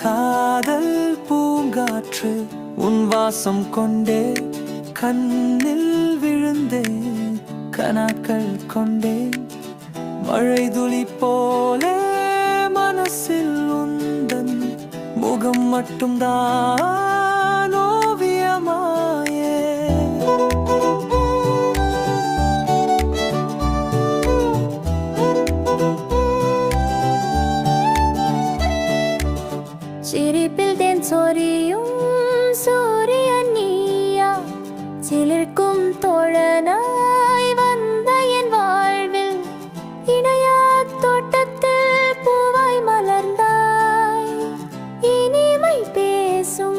காதல் பூங்காற்று உன் வாசம் கொண்டே கண்ணில் விழுந்தேன் கனாக்கள் கொண்டேன் மழை துளி போலே மனசில் உந்தன் முகம் மட்டும்தான் ചിരിപ്പിൽ തേൻ സൊരിയും സൂര്യ നീയ ചിലർക്കും തോഴനായി വന്ന എൻ വാഴ്വിൽ ഇണയാ തോട്ടത്തിൽ പൂവായി മലർന്നായി ഇനിമൈ പേസും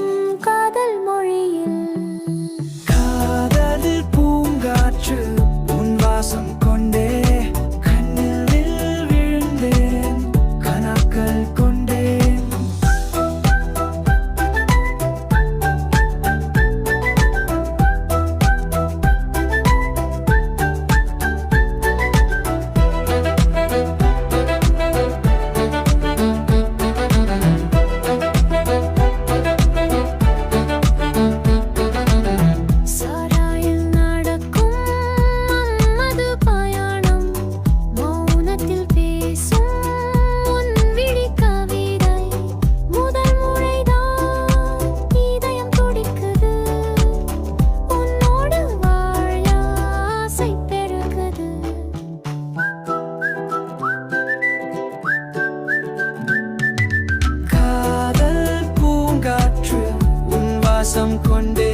One day.